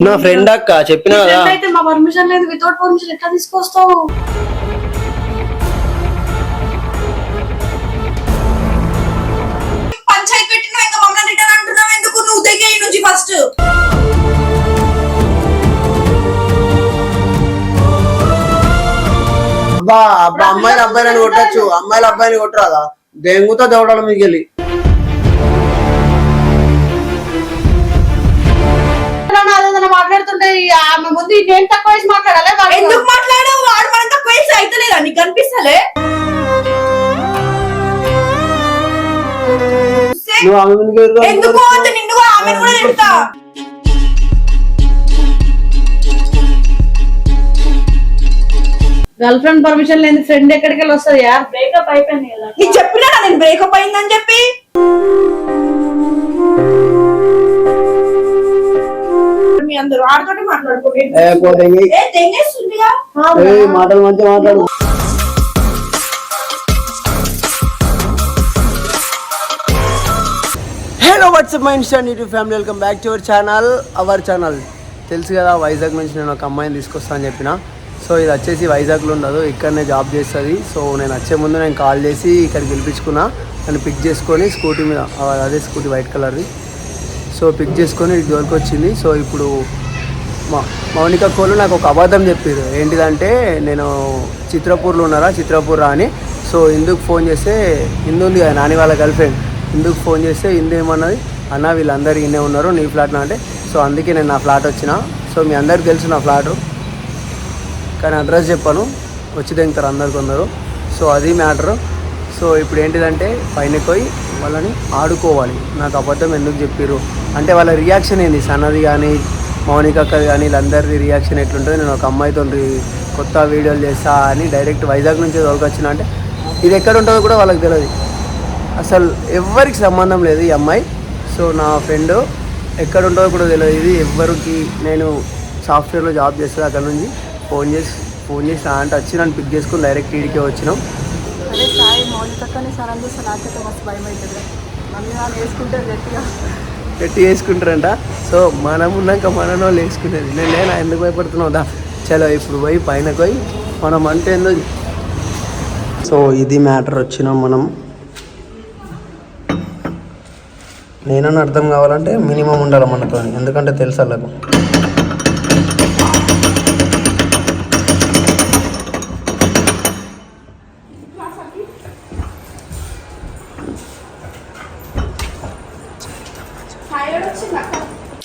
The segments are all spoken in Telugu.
నా ఫ్రెండ్ అక్క చెప్పినా కదా. అయితే మా పర్మిషన్ లేదు. వితౌట్ పర్మిషన్ ఎట్లా తీసుకొస్తావు? పంచాయతీ పెట్టినా ఇంకా మమ్మల్ని రిటర్న్ అంటున్నావు. ఎందుకు? నువ్వు దిగే నుంచి ఫస్ట్ అబ్బా అబ్బా అమ్మాయిలు అబ్బాయిలని కొట్టచ్చు. అమ్మాయిలు అబ్బాయిని కొట్టరాదా? దెంగుతో దవడాలి మీకు వెళ్ళి నేను తక్కువ వేసి మాట్లాడాలి? వాడు- ఎందుకు మాట్లాడావు? వాడు మనం తక్కువ వేసి అయితలేదా? నీకు కనిపిస్తలే? నువ్వు ఆమె ముందుకు ఎదురుగా ఎందుకు అంత నిన్ను కూడా ఆమె కూడా తిడతా. గర్ల్ ఫ్రెండ్ పర్మిషన్ లేని ఫ్రెండ్ ఎక్కడికి వెళ్ళి వస్తుంది? యార్ బ్రేకప్ అయిపోయింది కదా. నీకు చెప్పినా నేను బ్రేకప్ అయిందని చెప్పి? మాటలు మంచిగా మాట్లాడు. Hello WhatsApp my Insta YouTube family welcome back to our channel our channel తెలుసు కదా వైజాగ్ నుంచి నేను ఒక అమ్మాయిని తీసుకొస్తా అని చెప్పిన. సో ఇది వచ్చేసి వైజాగ్లో ఉండదు ఇక్కడనే జాబ్ చేస్తుంది. సో నేను వచ్చే ముందు నేను కాల్ చేసి ఇక్కడికి పిలిపించుకున్నా. నన్ను పిక్ చేసుకొని స్కూటీ మీద అదే స్కూటీ వైట్ కలర్ది సో పిక్ చేసుకొని దొరికి వచ్చింది. సో ఇప్పుడు మౌనిక కోలు నాకు ఒక అబద్ధం చెప్పారు ఏంటిదంటే నేను చిత్రపూర్లో ఉన్నారా చిత్రపూర్ రా అని. సో ఇందుకు ఫోన్ చేస్తే ఇందు ఉంది కదా నాని వాళ్ళ గర్ల్ ఫ్రెండ్. ఇందుకు ఫోన్ చేస్తే ఇందు ఏమన్నది? అన్న వీళ్ళందరూ ఇన్నే ఉన్నారు నీ ఫ్లాట్నా అంటే. సో అందుకే నేను నా ఫ్లాట్ వచ్చిన. సో మీ అందరికి తెలుసు నా ఫ్లాటు. కానీ అడ్రస్ చెప్పాను. వచ్చి దిగుతారు అందరు కొందరు. సో అది మ్యాటర్. సో ఇప్పుడు ఏంటిదంటే పైన పోయి వాళ్ళని ఆడుకోవాలి. నాకు అబద్ధం ఎందుకు చెప్పారు అంటే వాళ్ళ రియాక్షన్ ఏంది? సన్నది కానీ మౌనిక అక్క కానీ వీళ్ళందరి రియాక్షన్ ఎట్లుంటుంది నేను ఒక అమ్మాయితో కొత్త వీడియోలు చేస్తా అని డైరెక్ట్ వైజాగ్ నుంచి తోలుకొచ్చిన. అంటే ఇది ఎక్కడ ఉంటుందో కూడా వాళ్ళకి తెలియదు అసలు ఎవ్వరికి సంబంధం లేదు ఈ అమ్మాయి. సో నా ఫ్రెండ్ ఎక్కడ ఉంటుందో కూడా తెలియదు ఇది ఎవ్వరికి నేను సాఫ్ట్వేర్లో జాబ్ చేస్తుంది అక్కడ నుంచి ఫోన్ చేసి ఫోన్ చేసి రా అంటే వచ్చి నన్ను పిక్ చేసుకుని డైరెక్ట్ ఈడికే వచ్చినాం. అదే సాయి మౌలికక్కని సరళ చూస్తే నాకైతే మస్తు భయం అవుతుంది మమ్మీ వాళ్ళు వేసుకుంటారు గట్టిగా పెట్టి వేసుకుంటారంట. సో మనం ఉన్నాక మన వాళ్ళు వేసుకునేది నేను నేను ఎందుకు భయపడుతున్నావు? దా చలో ఇప్పుడు పోయి పైన పోయి మనం అంటే ఏందో సో ఇది మ్యాటర్ వచ్చినాం మనం. నేనన్నా అర్థం కావాలంటే మినిమం ఉండాలి మనతో ఎందుకంటే తెలుసు వాళ్ళకు.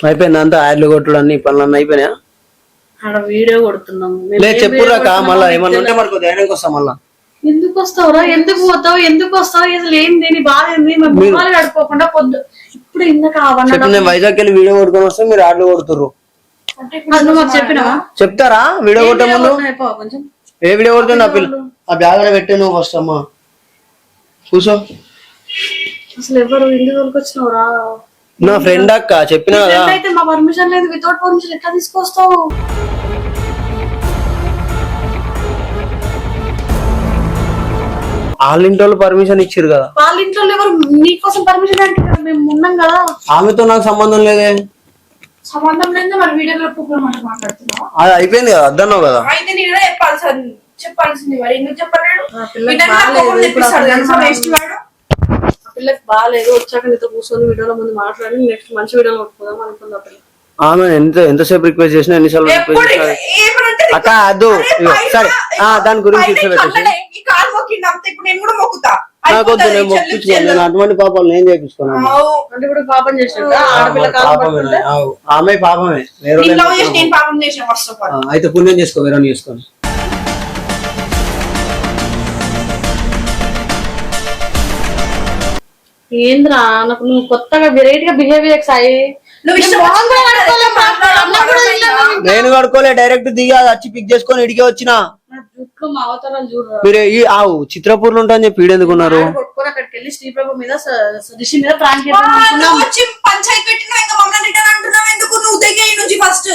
అయిపోయింది అంతా? యాడ్లు కొట్టుడు అన్ని పనులు అన్నీ అయిపోయినాయా? ఆడ వీడియో కొడుతున్నాము. మేము లేదు ఏం చెప్పు వీడియో రాక కొడుతున్నామో మళ్ళీ మీకు ఏమన్నా ఉంటే తెలియదు. మనకు ధైర్యంకి వస్తాం మళ్ళా. ఎందుకు వస్తావురా? ఎందుకు పోతావు? ఎందుకు వస్తావు? అసలు ఏంది నీ బాధ ఏంది మేము బొమ్మలు కడుక్కోకుండా పొద్దు ఇప్పుడు ఇందాక అవన్నీ చెప్పు నేను వైజాగ్ వెళ్ళి వీడియో కొట్టుకొని వస్తే మీరు యాడ్లు కొడుతుర్రు. చెప్తారా? వీడియో కొట్టే ముందు? ఏ వీడియో కొడుతుంది నా పిల్ల ఆ బ్యాగ్ పెట్టే నువ్వు ఫస్ట్ అమ్మా. అసలు ఎవరు వచ్చినావురా నా ఫ్రెండ్ అక్క చెప్పినా కదా. అయితే మా పర్మిషన్ లేదు వితౌట్ పర్మిషన్ ఎట్లా తీసుకొస్తావు? వాళ్ళ ఇంటి వాళ్ళు పర్మిషన్ ఇచ్చారు కదా. వాళ్ళ ఇంట్లో ఎవరు నీకోసం పర్మిషన్ అంటే ఇక్కడ మేము ఉన్నాం కదా. ఆమెతో నాకు సంబంధం లేదే. సంబంధం లేదు మరి వీడియోలో మాట మాట్లాడుతున్నావా? అది అయిపోయింది కదా అద్దన్నావు కదా. అయితే నేను చెప్పాల్సింది చెప్పాల్సింది మరి. ఎందుకు చెప్పలేడు? పిల్లకి బాగాలేదు. వచ్చాక నీతో కూర్చొని వీడియోలో ముందు మాట్లాడి నెక్స్ట్ మంచి వీడియోలో కొట్టుకుందాం అనుకుందా పిల్ల. ఆమె ఎంత ఎంతసేపు రిక్వెస్ట్ చేసినా ఎన్నిసార్లు రిక్వెస్ట్ చేసినా అక్క, పైన- సరే. ఆ, దాని గురించి ఇప్పుడు నేను అయిపోతుంది, నేను అటువంటి పాపాలు నేను చేయించుకున్నాను. ఆమె పాపమే అయితే పుణ్యం చేసుకో వేరే చేసుకొని. ఏంద్రా? నాకు నువ్వు కొత్తగా వెరైటీ గా బిహేవియర్ సాయి. నేను కడుకోలే డైరెక్ట్ దిగా వచ్చి పిక్ చేసుకొని ఇడికే వచ్చిన. మీరు ఈ ఆవు చిత్రపూర్లో ఉంటా అని చెప్పి వచ్చి పంచాయతీ పెట్టినా ఇంకా మమ్మల్ని రిటర్న్ అంటున్నావు ఎందుకు? నువ్వు దిగే నుంచి ఫస్ట్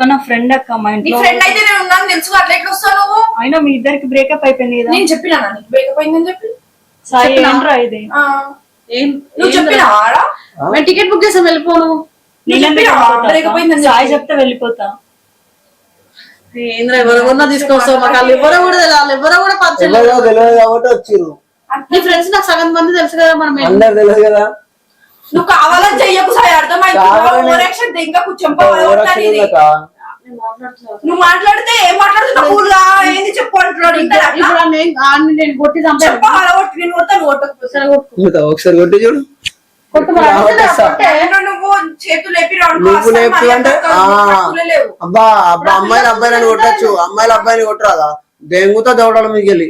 నా ఫ్రెండ్ అక్క మా నీ ఇంట్లో ఫ్రెండ్ అయితే నేను ఉన్నాను తెలుసు అట్లా ఎట్లా వస్తావు నువ్వు? అయినా మీ ఇద్దరికి బ్రేకప్ అయిపోయింది కదా. నేను చెప్పినా నీకు బ్రేకప్ అయిందని చెప్పి? సాయి? ఏంట్రా ఇది? ఆ, ఏం నువ్వు చెప్పినా ఆడా? మేము టికెట్ బుక్ చేసాం వెళ్ళిపోను సాయి. చెప్తే వెళ్ళిపోతా. ఏంద్రా ఎవరెవరినో తీసుకొస్తావు? మాకు వాళ్ళు ఎవరో కూడా తెలియాలి ఎవరో కూడా పరిచయం తెలియదు కాబట్టి వచ్చిర్రు. నీ ఫ్రెండ్స్ నాకు సగం మంది తెలుసు కదా మనం అందరు తెలియదు కదా? నువ్వు కావాలని చెయ్యకు సాయి అర్థమైంది? ఇంకా మాట్లాడుతున్నా. నువ్వు మాట్లాడితే ఏం మాట్లాడుతున్నావు? ఏంది చెప్పు అంటున్నాడు సరే ఒకసారి కొట్టి. చూడు. నువ్వు చేతులు అబ్బా అబ్బా అమ్మాయిలు అబ్బాయిలని కొట్టచ్చు అమ్మాయిలు అబ్బాయిని కొట్టరాదా? దెంగుతో దవడాలి మీకు వెళ్ళి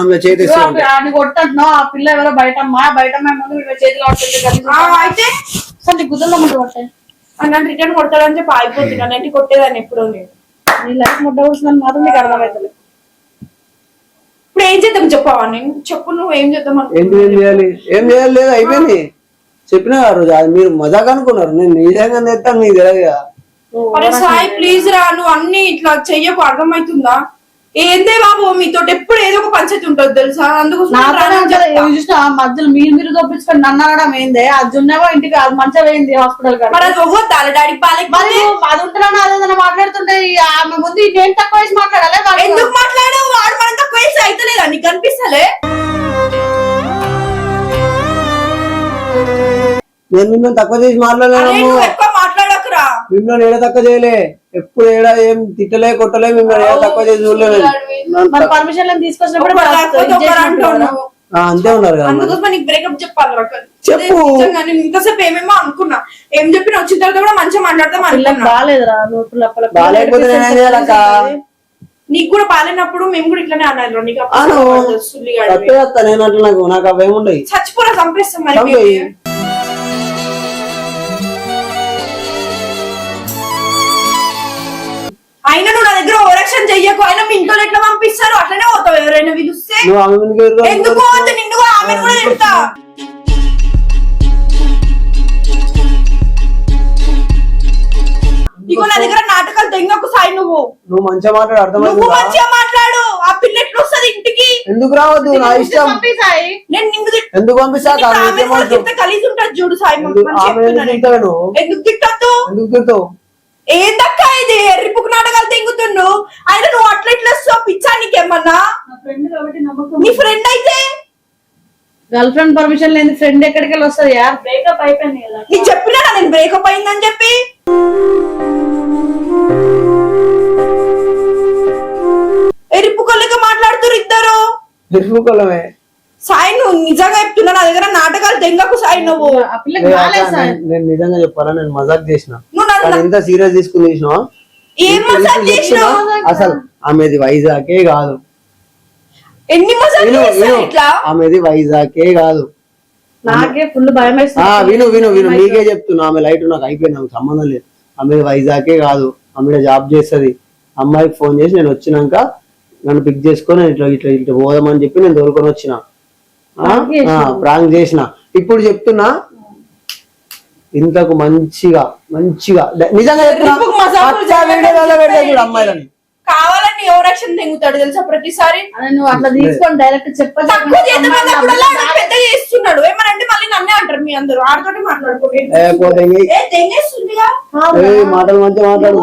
నన్ను చేతి కొట్టంటున్నావు ఆ పిల్ల ఎవరో బయట అమ్మా బయట చేతిలో. అయితే అసలు గుద్దల్లో ముందు కొట్టే నన్ను రిటర్న్ కొడతాడని చెప్పి ఆగిపోతున్నా అంటే కొట్టేదాన్ని ఎప్పుడో నేను. నీ లైఫ్ కూర్చున్నాను మాత్రం నీకు అర్థమవుతుంది ఇప్పుడు ఏం చేద్దాం చెప్పవా? నేను చెప్పు నువ్వు ఏం చేద్దాం ఏం చేయాలి? ఏం చేయాలి? లేదు అయిపోయింది. చెప్పిన ఆ రోజు అది మీరు మజాక్ అనుకున్నారు. నేను నిజంగా తెస్తాను మీకు తెలియదు కదా. అరే సాయి ప్లీజ్ రా నువ్వు అన్ని ఇట్లా చెయ్యకు. అర్థమవుతుందా? ఏందే బాబు మీతో ఎప్పుడు ఏదో ఒక పంచాయతీ ఉంటుంది తెలుసా? అందుకు చూసినా మధ్యలో మీరు మీరు తప్పించుకొని నన్ను అనడం ఏందే? అది ఉన్నవో ఇంటికి? అది మంచిగా పోయింది హాస్పిటల్ కాడ. మరి అది ఒవ్వద్దా డాడీ పాలకి మరి అది ఉంటున్నా అదేదైనా మాట్లాడుతుంటే ఆమె ముందు నేను తక్కువ వేసి మాట్లాడాలి? ఎందుకు మాట్లాడావు? వాడు మనం తక్కువ వయసు అయితలేదా నీకు కనిపిస్తలే? నేను మిమ్మల్ని తక్కువ చేసి మాట్లాడలేను నువ్వు ఎక్కువ మాట్లాడకురా. మిమ్మల్ని ఏడ తక్కువ చేయలే. ఎప్పుడు ఏడ ఏం తిట్టలే కొట్టలే మిమ్మల్ని తక్కువ చేసి చూడలేదు. పర్మిషన్ తీసుకొచ్చినప్పుడు. అంతే ఉన్నారు కదా. అందుకోసం నీకు బ్రేకప్ చెప్పాలి చెప్పు. నేను ఇంతసేపు ఏమేమో అనుకున్నా. ఏం చెప్పిన వచ్చిన తర్వాత కూడా మంచిగా మాట్లాడదాం పిల్లకి అనుకున్నా. బాగాలేదురా బాగాలేకపోతే? నీకు కూడా బాగాలేనప్పుడు మేము కూడా ఇట్లానే అన్నారు. నీకు నేను అట్లా నాకు నాకు అవేముండయి చచ్చిపోరా చంపేస్తాం మరి అయినా నువ్వు నా దగ్గర ఓరక్షన్ చెయ్యకు అయినా మీ ఇంట్లో ఎట్లా పంపిస్తారు అట్లనే పోతావు ఎవరైనా పిలిస్తే నువ్వు ఆమె ముందుకు ఎదురు ఎందుకు పోవద్దు? నిన్ను కూడా ఆమె కూడా తిడతా. ఇగో నా దగ్గర నాటకాలు తెంగకు సాయి నువ్వు. నువ్వు మంచిగా మాట్లాడు నువ్వు అర్థమవుతుందా మంచిగా మాట్లాడు. ఆ పిల్ల ఎట్లా వస్తుంది ఇంటికి? ఎందుకు రావద్దు? నా ఇష్టం. నేను నిన్ను తిట్- ఎందుకు పంపిస్తా? నీకు ఆమె కూడా తిడితే కలిసి ఉంటుంది చూడు సాయి ఎందుకు- మంచిగా ఆమె ఎందుకు చెప్తున్నా నేను. తింటావు నువ్వు? ఎందుకు తిట్టద్దు? ఎందుకు తిడతావు? ఏందక్క తెంగుతుండు ఆయన నువ్వు అట్లా ఇట్లా వస్తావు పిచ్చా నీకేమన్నా? నా ఫ్రెండ్ కాబట్టి నమ్మకం నీ ఫ్రెండ్ అయితే? గర్ల్ ఫ్రెండ్ పర్మిషన్ లేని ఫ్రెండ్ ఎక్కడికి వెళ్ళి వస్తుంది యార్? బ్రేకప్ అయిపోయింది కదా. నీకు చెప్పినా నేను బ్రేకప్ అయిందని చెప్పి? ఎరిపుకొల్లగా మాట్లాడుతురు ఇద్దరు? నిర్ముఖలమే సాయి నువ్వు నిజంగా చెప్తున్నా నా దగ్గర నాటకాలు తెంగకు సాయి నువ్వు. ఆ పిల్లకి నేను నిజంగా చెప్పాలా? నేను మజాక్ చేసిన. నువ్వు నన్ను ఎంత సీరియస్ తీసుకుని చూసినా అసలు ఆమెది వైజాగే కాదు. ఎన్ని ఆమెది వైజాగే కాదు. నాకే ఫుల్ భయం విను విను విను. నీకే చెప్తున్నా ఆమె లైట్ నాకు అయిపోయింది ఆమెకు సంబంధం లేదు. ఆమె వైజాగే కాదు. ఆమె జాబ్ చేస్తుంది. అమ్మాయికి ఫోన్ చేసి నేను వచ్చినాక నన్ను పిక్ చేసుకొని ఇట్లా ఇట్లా ఇట్లా పోదామని చెప్పి నేను దొరుకొని వచ్చిన. ప్రాంక్ చేసిన. ఇప్పుడు చెప్తున్నా ఇంతకు మంచిగా మంచిగా. నిజంగా చెప్తున్నా అమ్మాయిలని కావాలని ఎవరక్షన్ తెంగుతాడు తెలుసా ప్రతిసారి? నువ్వు అట్లా తీసుకొని డైరెక్ట్ పెద్ద చేస్తున్నాడు. ఏమనంటే మళ్ళీ నన్నే అంటారు మీ అందరూ. ఆడతోటి మాట్లాడుకోండి. మాటలు మంచిగా మాట్లాడు.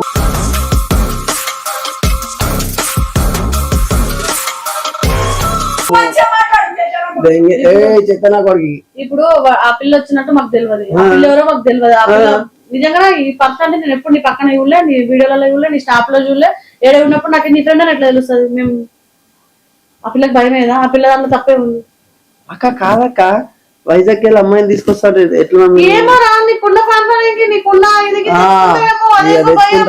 దెంగే- ఏ కొడుకు ఇప్పుడు ఆ పిల్ల వచ్చినట్టు మాకు తెలియదు. ఆ పిల్ల ఎవరో మాకు తెలియదు. ఆ పిల్ల నిజంగా ఈ పర్సన్ అంటే నేను ఎప్పుడు నీ పక్కన చూడలే నీ వీడియోలలో చూడలే నీ స్టాప్లో చూడలే. ఏడ ఉన్నప్పుడు నాకు నీ ఫ్రెండ్ అని ఎట్లా తెలుస్తుంది? మేము ఆ పిల్లకి భయం ఏదా? ఆ పిల్ల దాంట్లో తప్పే ఉంది. అక్క కాదక్క వైజాగ్ వెళ్ళి అమ్మాయిని తీసుకొస్తాడు. ఎట్లా ఏమో రా నీకున్న నీకున్న ఇదికి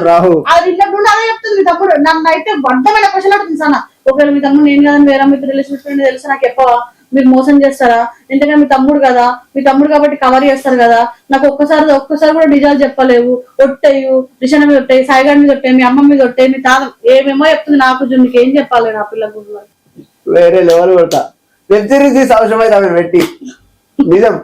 రావు. అది ముందు అదే చెప్తుంది తమ్ముడు. నన్ను అయితే అడ్డమైన క్వశ్చన్ అడుగుతుంది సార్ ఒకవేళ మీ తమ్ముడు నేను కదా వేరే మీ రిలేషన్ ఫ్రెండ్ తెలుసు నాకు చెప్పవా? మీరు మోసం చేస్తారా? ఎందుకంటే మీ తమ్ముడు కదా. మీ తమ్ముడు కాబట్టి కవర్ చేస్తారు కదా. నాకు ఒక్కసారి ఒక్కసారి కూడా నిజాలు చెప్పలేవు. ఒట్టేయు రిషన్ మీద ఒట్టాయి సాయిగాడి మీద ఒట్టాయి మీ అమ్మ మీద ఒట్టాయి మీ తాత ఏమేమో చెప్తుంది నాకు జున్నికి ఏం చెప్పాలి నా పిల్లల గురించి? వేరే లెవెల్ పెడతా వెబ్ సిరీస్ తీసి అవసరం అయితే పెట్టి. నిజం.